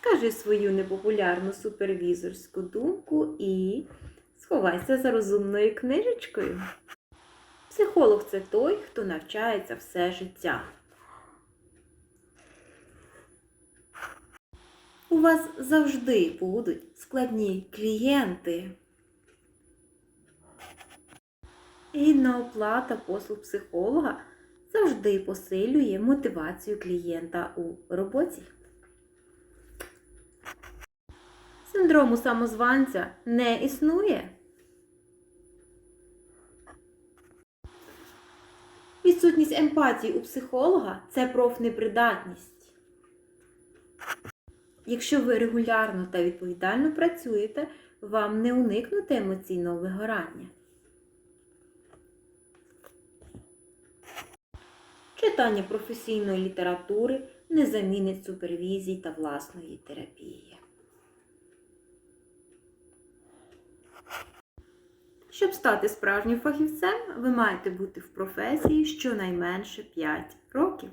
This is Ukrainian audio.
Скажи свою непопулярну супервізорську думку і сховайся за розумною книжечкою. Психолог це той, хто навчається все життя. У вас завжди будуть складні клієнти. Гідна оплата послуг психолога завжди посилює мотивацію клієнта у роботі. Синдрому самозванця не існує. Відсутність емпатії у психолога це профнепридатність. Якщо ви регулярно та відповідально працюєте, вам не уникнути емоційного вигорання. Читання професійної літератури не замінить супервізій та власної терапії. Щоб стати справжнім фахівцем, ви маєте бути в професії щонайменше 5 років.